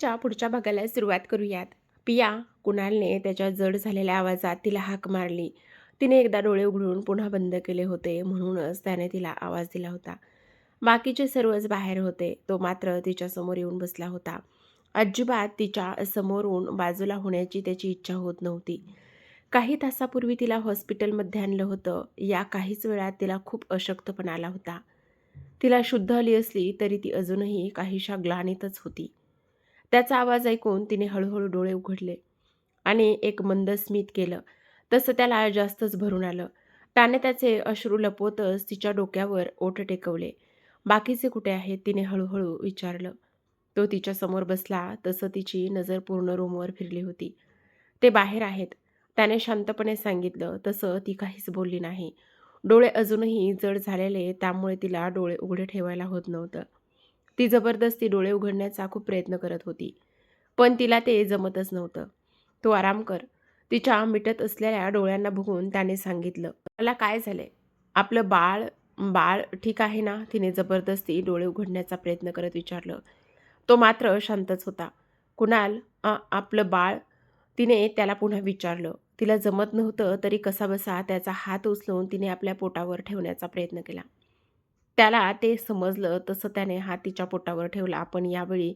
च्या पुढच्या भागाला सुरुवात करूयात. पिया कुणालने त्याच्या जड झालेल्या आवाजात तिला हाक मारली. तिने एकदा डोळे उघडून पुन्हा बंद केले होते म्हणूनच त्याने तिला आवाज दिला होता. बाकीचे सर्वच बाहेर होते. तो मात्र तिच्यासमोर येऊन बसला होता. अजिबात तिच्या समोरून बाजूला होण्याची त्याची इच्छा होत नव्हती. काही तासापूर्वी तिला हॉस्पिटलमध्ये आणलं होतं. या काहीच वेळात तिला खूप अशक्तपणा आला होता. तिला शुद्ध आली असली तरी ती अजूनही काहीशा ग्लानीतच होती. त्याचा आवाज ऐकून तिने हळूहळू डोळे उघडले आणि एक मंद स्मित केलं. तसं त्याला जास्तच भरून आलं. त्याने त्याचे अश्रू लपवतच तिच्या डोक्यावर ओठ टेकवले. बाकीचे कुठे आहेत? तिने हळूहळू विचारलं. तो तिच्यासमोर बसला तसं तिची नजर पूर्ण रूमवर फिरली होती. ते बाहेर आहेत. त्याने शांतपणे सांगितलं तसं ती काहीच बोलली नाही. डोळे अजूनही जड झालेले त्यामुळे तिला डोळे उघडे ठेवायला होत नव्हतं. ती जबरदस्ती डोळे उघडण्याचा खूप प्रयत्न करत होती. पण तिला ते जमतच नव्हतं. तू आराम कर. तिच्या मिटत असलेल्या डोळ्यांना बघून त्याने सांगितलं मला काय झालंय? आपलं बाळ बाळ ठीक आहे ना? तिने जबरदस्ती डोळे उघडण्याचा प्रयत्न करत विचारलं. तो मात्र शांतच होता. कुणाल आपलं बाळ? तिने त्याला पुन्हा विचारलं. तिला जमत नव्हतं तरी कसाबसा त्याचा हात उचलून तिने आपल्या पोटावर ठेवण्याचा प्रयत्न केला. त्याला ते समजलं तसं त्याने हा तिच्या पोटावर ठेवला. पण यावेळी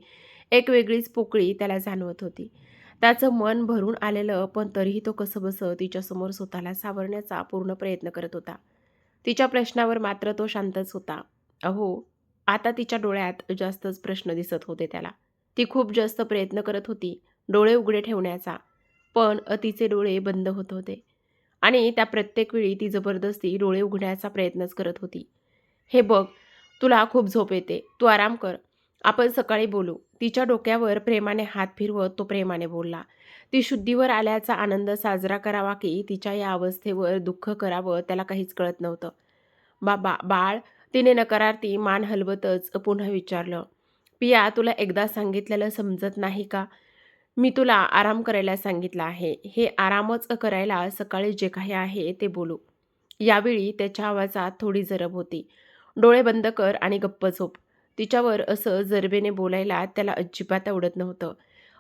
एक वेगळीच पोकळी त्याला जाणवत होती. त्याचं मन भरून आलेलं पण तरीही तो कसंबसं तिच्यासमोर स्वतःला सावरण्याचा पूर्ण प्रयत्न करत होता. तिच्या प्रश्नावर मात्र तो शांतच होता. अहो आता तिच्या डोळ्यात जास्तच प्रश्न दिसत होते त्याला. ती खूप जास्त प्रयत्न करत होती डोळे उघडे ठेवण्याचा. पण तिचे डोळे बंद होत होते. आणि त्या प्रत्येक वेळी ती जबरदस्ती डोळे उघडण्याचा प्रयत्नच करत होती. हे बघ तुला खूप झोप येते. तू आराम कर. आपण सकाळी बोलू. तिच्या डोक्यावर प्रेमाने हात फिरवत तो प्रेमाने बोलला. ती शुद्धीवर आल्याचा आनंद साजरा करावा की तिच्या या अवस्थेवर दुःख करावं त्याला काहीच कळत नव्हतं. बाबा बाळ तिने नकारार्थी मान हलवतच पुन्हा विचारलं. पिया तुला एकदा सांगितलेलं समजत नाही का? मी तुला आराम करायला सांगितलं आहे. हे आरामच करायला सकाळी जे काही आहे ते बोलू. यावेळी त्याच्या आवाजात थोडी जरब होती. डोळे बंद कर आणि गप्प झोप. तिच्यावर असं जरबेने बोलायला त्याला अजिबात आवडत नव्हतं.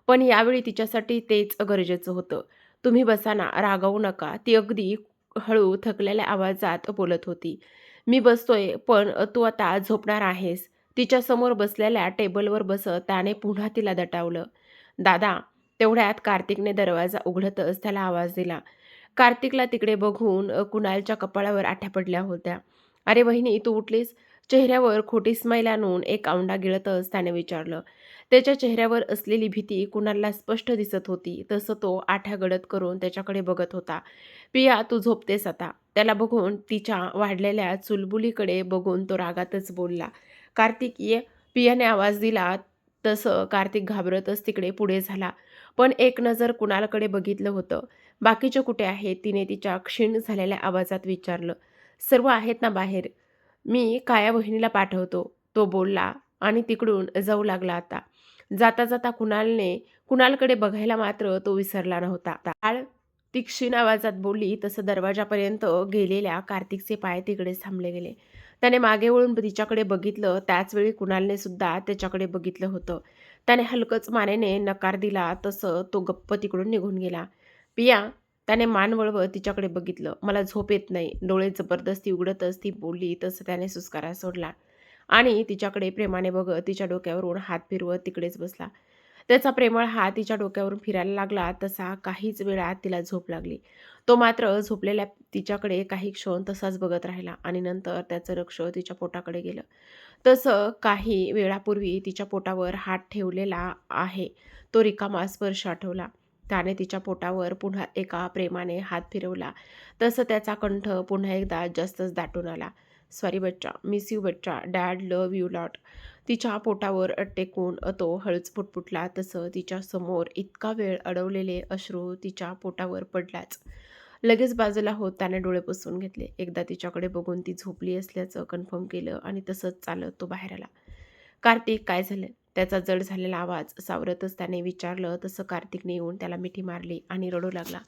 पण यावेळी तिच्यासाठी तेच गरजेचं होतं. तुम्ही बसाना रागावू नका. ती अगदी हळू थकलेल्या आवाजात बोलत होती. मी बसतोय पण तू आता झोपणार आहेस. तिच्यासमोर बसलेल्या टेबलवर बसत त्याने पुन्हा तिला दटावलं. दादा तेवढ्यात कार्तिकने दरवाजा उघडतच त्याला आवाज दिला. कार्तिकला तिकडे बघून कुणालच्या कपाळावर आठ्या पडल्या होत्या. अरे बहिणी तू उठलीस? चेहऱ्यावर खोटी स्माईल आणून एक औंडा गिळतच त्याने विचारलं. त्याच्या चेहऱ्यावर असलेली भीती कुणाला स्पष्ट दिसत होती तसं तो आठ्या गळत करून त्याच्याकडे बघत होता. पिया तू झोपतेस आता. त्याला बघून तिच्या वाढलेल्या चुलबुलीकडे बघून तो रागातच बोलला. कार्तिक ये. पियाने आवाज दिला तसं कार्तिक घाबरतच तिकडे पुढे झाला. पण एक नजर कुणालकडे बघितलं होतं. बाकीचे कुठे आहेत? तिने तिच्या क्षीण झालेल्या आवाजात विचारलं. सर्व आहेत ना बाहेर. मी काया बहिणीला पाठवतो. तो बोलला आणि तिकडून जाऊ लागला आता. जाता जाता कुणालने कुणालकडे बघायला मात्र तो विसरला नव्हता. काळ तीक्षीण आवाजात बोलली तसं दरवाजापर्यंत गेलेल्या कार्तिकचे पाय तिकडेच थांबले गेले. त्याने मागे वळून तिच्याकडे बघितलं त्याचवेळी कुणालने सुद्धा त्याच्याकडे बघितलं होतं. त्याने हलकंच मानेने नकार दिला तसं तो गप्प तिकडून निघून गेला. पिया त्याने मान वळवत तिच्याकडे बघितलं. मला झोप येत नाही. डोळे जबरदस्ती उघडतच ती बोलली तसं त्याने सुस्कारा सोडला. आणि तिच्याकडे प्रेमाने बघत तिच्या डोक्यावरून हात फिरवत तिकडेच बसला. त्याचा प्रेमळ हात तिच्या डोक्यावरून फिरायला लागला. तसा काहीच वेळात तिला झोप लागली. तो मात्र झोपलेल्या तिच्याकडे काही क्षण तसाच बघत राहिला आणि नंतर त्याचं लक्ष तिच्या पोटाकडे गेलं. तसं काही वेळापूर्वी तिच्या पोटावर हात ठेवलेला आहे. तो रिकामा स्पर्श आठवला. त्याने तिच्या पोटावर पुन्हा एका प्रेमाने हात फिरवला. तसं त्याचा कंठ पुन्हा एकदा जास्तच दाटून आला. सॉरी बच्चा मिस यू बच्चा डॅड लव यू लॉट. तिच्या पोटावर टेकून तो हळच फुटफुटला तसं तिच्या समोर इतका वेळ अडवलेले अश्रू तिच्या पोटावर पडलाच. लगेच बाजूला होत त्याने डोळे पुसून घेतले. एकदा तिच्याकडे बघून ती झोपली असल्याचं कन्फर्म केलं आणि तसंच चालत तो बाहेर आला. कार्तिक काय झालं त्याचा जड झालेला आवाज सावरतच त्याने विचारलं तसं कार्तिकने येऊन त्याला मिठी मारली आणि रडू लागला.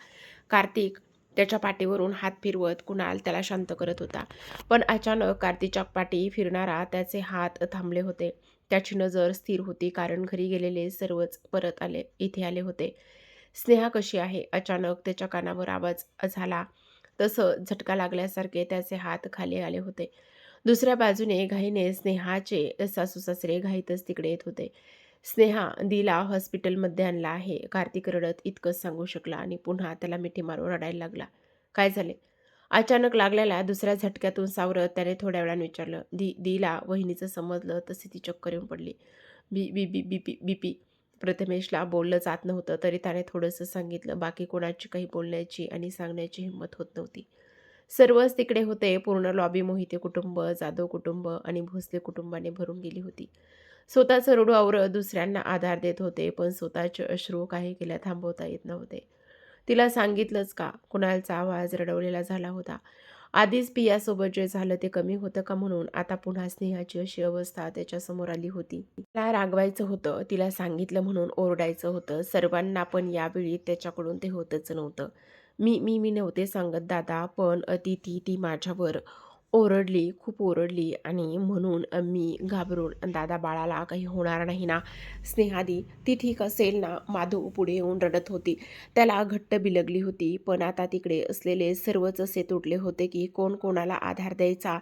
कार्तिक त्याच्या पाठीवरून हात फिरवत कुणाल त्याला शांत करत होता. पण अचानक कार्तिकच्या पाठी फिरणारा त्याचे हात थांबले होते. त्याची नजर स्थिर होती कारण घरी गेलेले सर्वच परत आले इथे आले होते. स्नेहा कशी आहे? अचानक त्याच्या कानावर आवाज झाला. तसं झटका लागल्यासारखे त्याचे हात खाली आले होते. दुसऱ्या बाजूने घाईने स्नेहाचे सासू सासरे घाईतच तिकडे येत होते. स्नेहा दिला हॉस्पिटलमध्ये आणला आहे. कार्तिक रडत इतकंच सांगू शकला आणि पुन्हा त्याला मिठी मारून रडायला लागला. काय झाले? अचानक लागलेल्या दुसऱ्या झटक्यातून सावरत त्याने थोड्या वेळानं विचारलं. दी दिला वहिनीचं समजलं तसे ती चक्कर येऊन पडली. बी बी बी बी पी बी पी. प्रथमेशला बोललं जात नव्हतं तरी त्याने थोडंसं सांगितलं. बाकी कोणाची काही बोलण्याची आणि सांगण्याची हिंमत होत नव्हती. सर्वच तिकडे होते. पूर्ण लॉबी मोहिते कुटुंब जाधव कुटुंब आणि भोसले कुटुंबाने भरून गेली होती. स्वतःचं रडू आवर दुसऱ्यांना आधार देत होते पण स्वतःचे अश्रू काही केल्या थांबवता येत नव्हते. तिला सांगितलंच का? कुणालचा आवाज रडवलेला झाला होता. आधीच पियासोबत जे झालं ते कमी होतं का म्हणून आता पुन्हा स्नेहाची अशी अवस्था त्याच्यासमोर आली होती. तिला रागवायचं होतं तिला सांगितलं म्हणून ओरडायचं होतं. सर्वांना पण यावेळी त्याच्याकडून ते होतच नव्हतं. मी मी मी नव्हते सांगत दादा पण अतिथी ती माझ्यावर ओरडली खूप ओरडली आणि म्हणून मी घाबरून दादा बाळाला काही होणार नाही ना. स्नेहादी ती ठीक असेल ना? माधव पुढे येऊन रडत होती. त्याला घट्ट बिलगली होती पण आता तिकडे असलेले सर्वच असे तुटले होते की कोण कोणाला आधार द्यायचा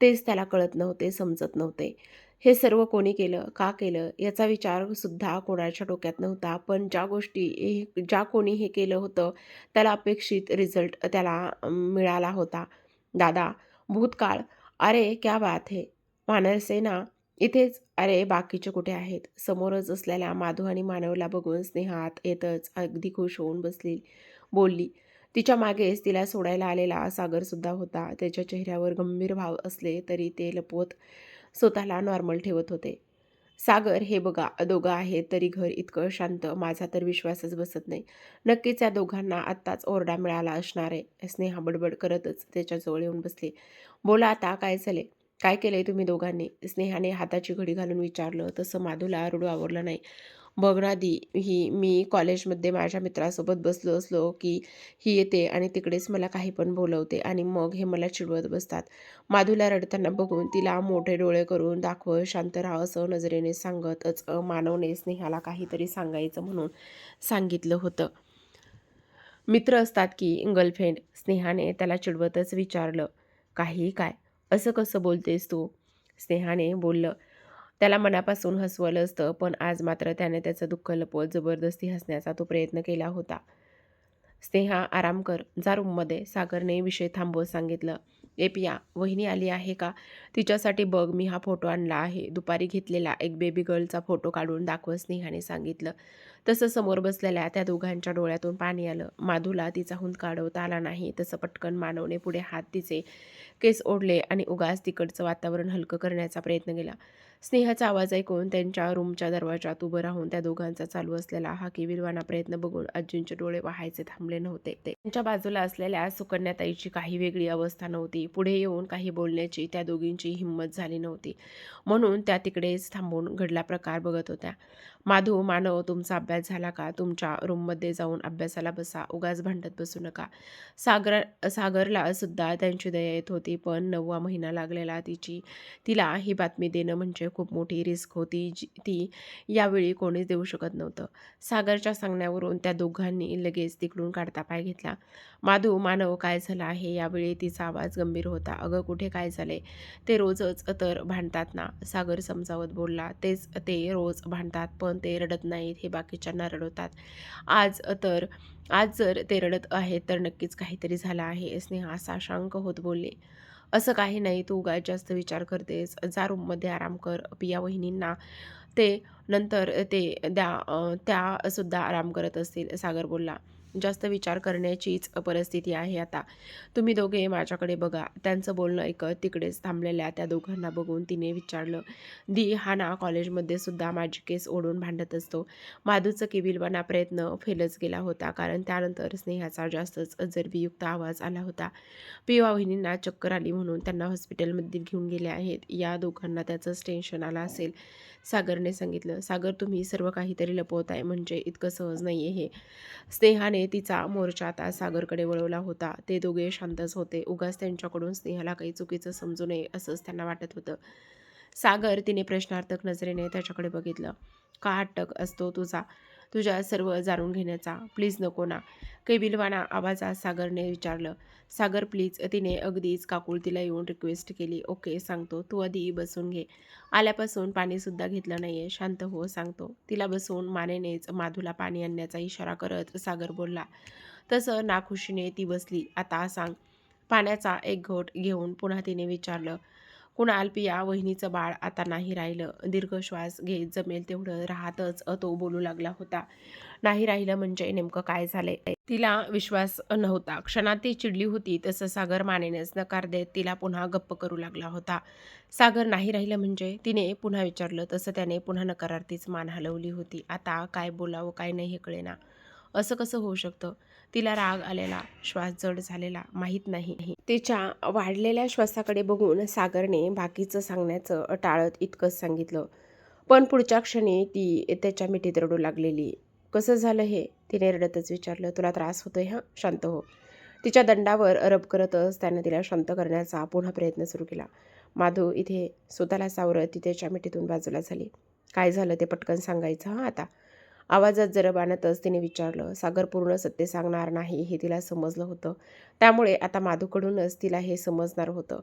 तेच त्याला कळत नव्हते समजत नव्हते. हे सर्व कोणी केलं? का केलं? याचा विचार सुद्धा कोणाच्या डोक्यात नव्हता. पण ज्या गोष्टी हे ज्या कोणी हे केलं होतं त्याला अपेक्षित रिझल्ट त्याला मिळाला होता. दादा भूतकाळ. अरे क्या बात हे. मानरसेना इथेच. अरे बाकीचे कुठे आहेत? समोरच असलेल्या माधू आणि मानवला बघून स्नेहात येतच अगदी खुश होऊन बसली. बोलली तिच्या मागेच तिला सोडायला आलेला सागरसुद्धा होता. त्याच्या चेहऱ्यावर गंभीर भाव असले तरी ते लपवत स्वतःला नॉर्मल ठेवत होते. सागर हे बघा दोघं आहेत तरी घर इतकं शांत माझा तर विश्वासच बसत नाही. नक्कीच या दोघांना आत्ताच ओरडा मिळाला असणार आहे. स्नेहा बडबड करतच त्याच्याजवळ येऊन बसले. बोला आता काय झाले काय केलं आहे तुम्ही दोघांनी? स्नेहाने हाताची घडी घालून विचारलं तसं माधूला रडू आवरलं नाही. बघ ना दी ही मी कॉलेजमध्ये माझ्या मित्रासोबत बसलो असलो की ही येते आणि तिकडेच मला काही पण बोलवते आणि मग हे मला चिडवत बसतात. माधूला रडताना बघून तिला मोठे डोळे करून दाखव शांत राहा असं नजरेने सांगतच मानवने स्नेहाला काहीतरी सांगायचं म्हणून सांगितलं होतं. मित्र असतात की गर्लफ्रेंड. स्नेहाने त्याला चिडवतच विचारलं काही? काय? असं कसं बोलतेस तू? स्नेहाने बोललं. त्याला मनापासून हसवलं असतं पण आज मात्र त्याने त्याचं दुःख लपवत जबरदस्ती हसण्याचा तो प्रयत्न केला होता. स्नेहा आराम कर. जा रूममध्ये सागरने विषय थांबवत सांगितलं. ए पिया वहिनी आली आहे का? तिच्यासाठी बघ मी हा फोटो आणला आहे. दुपारी घेतलेला एक बेबी गर्लचा फोटो काढून दाखव स्नेहाने सांगितलं. तसं समोर बसलेल्या त्या दोघांच्या डोळ्यातून पाणी आलं. माधूला तिचा हुंद काढवता आला नाही. तसं पटकन मानवने पुढे हात तिचे केस ओढले आणि उगाच तिकडचं वातावरण हलकं करण्याचा प्रयत्न केला. स्नेहाचा आवाज ऐकून त्यांच्या रूमच्या दरवाजात उभं राहून त्या दोघांचा चालू असलेला हा किविलवाना प्रयत्न बघून अज्जूंचे डोळे वाहायचे थांबले नव्हते. त्यांच्या बाजूला असलेल्या सुकन्याताईची काही वेगळी अवस्था नव्हती. पुढे येऊन काही बोलण्याची त्या दोघींची हिंमत झाली नव्हती. म्हणून त्या तिकडेच थांबून घडला प्रकार बघत होत्या. माधू मानव तुमचा अभ्यास झाला का? तुमच्या रूममध्ये जाऊन अभ्यासाला बसा. उगाच भांडत बसू नका. सागर सागरला सुद्धा त्यांची दया येत होती पण नववा महिना लागलेला तिची तिला ही बातमी देणं म्हणजे खूप मोठी रिस्क होती जी ती यावेळी कोणीच देऊ शकत नव्हतं. सागरच्या सांगण्यावरून त्या दोघांनी लगेच तिकडून काढता पाय घेतला. माधू मानव काय झाला आहे? यावेळी तिचा आवाज गंभीर होता. अगं कुठे काय झाले ते रोजच तर भांडतात ना? सागर समजावत बोलला. तेच ते रोज भांडतात पण ते रडत नाहीत हे बाकीच्यांना रडवतात. आज तर आज जर ते रडत आहेत तर नक्कीच काहीतरी झालं आहे स्नेहा साशांक होत बोलले. असं काही नाही तू उगाच जास्त विचार करतेस. जा रूममध्ये आराम कर पिया वहिनींना. ते नंतर ते द्या त्या सुद्धा आराम करत असतील सागर बोलला. जास्त विचार करण्याचीच परिस्थिती आहे आता. तुम्ही दोघे माझ्याकडे बघा. त्यांचं बोलणं ऐकत तिकडेच थांबलेल्या त्या दोघांना बघून तिने विचारलं दी हा ना कॉलेजमध्ये सुद्धा माझी केस ओढून भांडत असतो. माधूचं किबिलवाना प्रयत्न फेलच गेला होता कारण त्यानंतर स्नेहाचा जास्तच अजरबीयुक्त आवाज आला होता. पिवा वहिनींना चक्कर आली म्हणून त्यांना हॉस्पिटलमध्ये घेऊन गेले आहेत. या दोघांना त्याचंच टेन्शन आलं असेल. सागरने सांगितलं सागर तुम्ही सर्व काहीतरी लपवताय. म्हणजे इतकं सहज नाही आहे हे. स्नेहाने तिचा मोर्चा आता सागरकडे वळवला होता. ते दोघे शांतच होते. उगाच त्यांच्याकडून स्नेहाला काही चुकीचं समजू नये असंच त्यांना वाटत होतं. सागर तिने प्रश्नार्थक नजरेने त्याच्याकडे बघितलं. का हट्टक असतो तुझा? तुझ्या सर्व जाणून घेण्याचा. प्लीज नको ना. केबिलवाना आवाजात सागरने विचारलं. सागर प्लीज. तिने अगदीच काकुळतीला येऊन रिक्वेस्ट केली. ओके सांगतो. तू आधी बसून घे. आल्यापासून पाणीसुद्धा घेतलं नाही आहे शांत हो सांगतो. तिला बसवून मानेनेच माधूला पाणी आणण्याचा इशारा करत सागर बोलला. तसं नाखुशीने ती बसली. आता सांग. पाण्याचा एक घोट घेऊन पुन्हा तिने विचारलं. कुणाल पिया वहिनीचं बाळ आता नाही राहिलं. दीर्घ श्वास घेत जमेल तेवढं राहतच तो बोलू लागला होता. नाही राहिलं म्हणजे नेमकं काय झालंय? तिला विश्वास नव्हता. क्षणात ती चिडली होती. तसं सागर मानेनेच नकार देत तिला पुन्हा गप्प करू लागला होता. सागर नाही राहिलं म्हणजे तिने पुन्हा विचारलं. तसं त्याने पुन्हा नकारार्थीच मान हलवली होती. आता काय बोलावं काय नाही हे कळेना. असं कसं होऊ शकतं? तिला राग आलेला श्वास जड झालेला माहीत नाही. तिच्या वाढलेल्या श्वासाकडे बघून सागरने बाकीचं सांगण्याचं टाळत इतकंच सांगितलं. पण पुढच्या क्षणी ती त्याच्या मिठीत रडू लागलेली. कसं झालं हे? तिने रडतच विचारलं. तुला त्रास होतोय हां? शांत हो. तिच्या दंडावर रब करतच त्यानं तिला शांत करण्याचा पुन्हा प्रयत्न सुरू केला. माधू इथे स्वतःला सावरत ती त्याच्या मिठीतून बाजूला झाली. काय झालं ते पटकन सांगायचं हां आता? आवाजात जरा बांधतच तिने विचारलं सागर पूर्ण सत्य सांगणार नाही हे तिला समजलं होतं. त्यामुळे आता माधूकडूनच तिला हे समजणार होतं.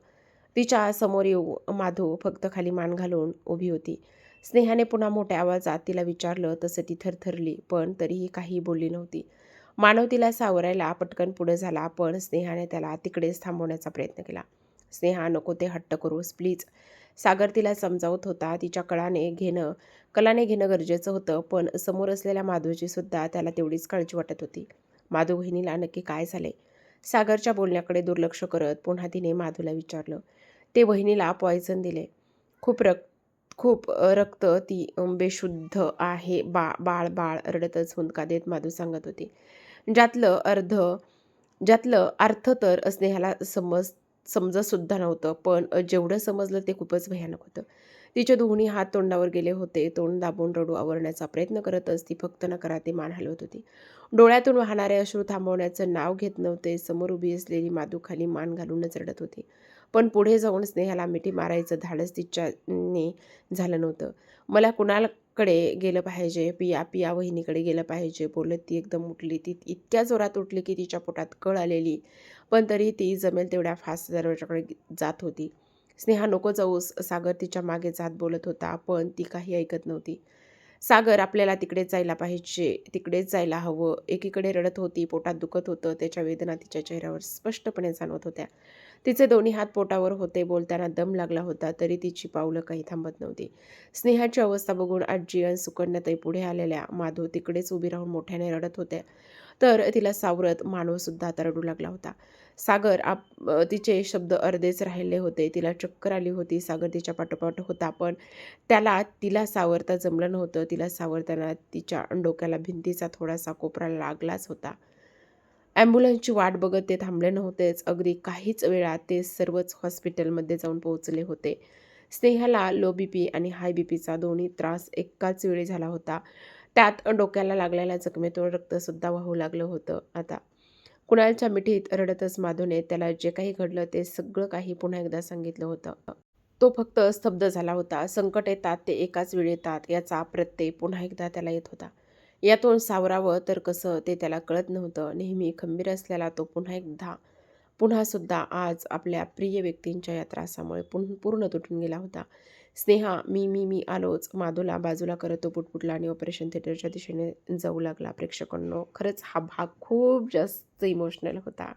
तिच्या समोर येऊ माधू फक्त खाली मान घालून उभी होती. स्नेहाने पुन्हा मोठ्या आवाजात तिला विचारलं तसं ती थरथरली पण तरीही काही बोलली नव्हती. मानव तिला सावरायला पटकन पुढे झाला पण स्नेहाने त्याला तिकडेच थांबवण्याचा प्रयत्न केला. स्नेहा नको ते हट्ट करूस प्लीज. सागर तिला समजावत होता तिच्या कळाने घेणं कलाने घेणं गरजेचं होतं पण समोर असलेल्या माधूची सुद्धा त्याला तेवढीच काळजी वाटत होती. माधव बहिणीला नक्की काय झाले? सागरच्या बोलण्याकडे दुर्लक्ष करत पुन्हा तिने माधूला विचारलं. ते बहिणीला पॉयझन दिले. खूप रक्त खूप रक्त ती बेशुद्ध आहे बा बाळ बाळ रडतच हुंदका देत माधू सांगत होती. ज्यातलं अर्ध ज्यातलं अर्थ तर स्नेहाला समज समजतसुद्धा नव्हतं पण जेवढं समजलं ते खूपच भयानक होतं. तिचे दोन्ही हात तोंडावर गेले होते. तोंड दाबून रडू आवरण्याचा प्रयत्न करतच ती फक्त नकाराती मान हलवत होती. डोळ्यातून वाहणारे अश्रू थांबवण्याचं नाव घेत नव्हते. समोर उभी असलेली मादूखाली मान घालूनच रडत होती. पण पुढे जाऊन स्नेहाला मिठी मारायचं धाडस तिच्याने झालं नव्हतं. मला कुणाकडे गेलं पाहिजे? पिया पिया वहिनीकडे गेलं पाहिजे? बोलत ती एकदम उठली. ती इतक्या जोरात उठली की तिच्या पोटात कळ आलेली. पण तरी ती जमेल तेवढ्या फास्ट दरवाजाकडे जात होती. स्नेहा नको जाऊस सागर तिच्यामागे जात बोलत होता पण ती काही ऐकत नव्हती. सागर आपल्याला तिकडेच जायला पाहिजे तिकडेच जायला हवं. एकीकडे रडत होती पोटात दुखत होतं त्याच्या वेदना तिच्या चेहऱ्यावर स्पष्टपणे जाणवत होत्या. तिचे दोन्ही हात पोटावर होते बोलताना दम लागला होता तरी तिची पावलं काही थांबत नव्हती. स्नेहाची अवस्था बघून आजी आणि सुकन्याताई पुढे आलेल्या. माधव तिकडेच उभी राहून मोठ्याने रडत होत्या. तर तिला सावरत मानवसुद्धा आता रडू लागला होता. सागर आप तिचे शब्द अर्धेच राहिले होते. तिला चक्कर आली होती. सागर तिच्या पाठोपाठ होता पण त्याला तिला सावरता जमलं नव्हतं. तिला सावरताना तिच्या डोक्याला भिंतीचा थोडासा कोपरा लागलाच होता. ॲम्ब्युलन्सची वाट बघत ते थांबले नव्हतेच. अगदी काहीच वेळात ते सर्वच हॉस्पिटलमध्ये जाऊन पोहोचले होते. स्नेहाला लो बी पी आणि हाय बी पीचा दोन्ही त्रास एकाच वेळी झाला होता. त्यात डोक्याला लागलेल्या जखमेतून रक्तसुद्धा वाहू लागलं होतं. आता कुणालच्या मिठीत रडतच माधुने त्याला जे काही घडलं ते सगळं काही पुन्हा एकदा सांगितलं होतं. तो फक्त स्तब्ध झाला होता. संकट येतात ते एकाच वेळी येतात याचा प्रत्यय पुन्हा एकदा त्याला येत होता. यातून सावरावं तर कसं ते त्याला कळत नव्हतं. नेहमी खंबीर असलेला तो पुन्हा एकदा पुन्हासुद्धा आज आपल्या प्रिय व्यक्तींच्या या त्रासामुळे पूर्ण तुटून गेला होता. स्नेहा मी मी मी आलोच. माधुला बाजूला करत तो पुटपुटला आणि ऑपरेशन थिएटरच्या दिशेने जाऊ लागला. प्रेक्षकांनो खरंच हा भाग खूप जास्त इमोशनल होता.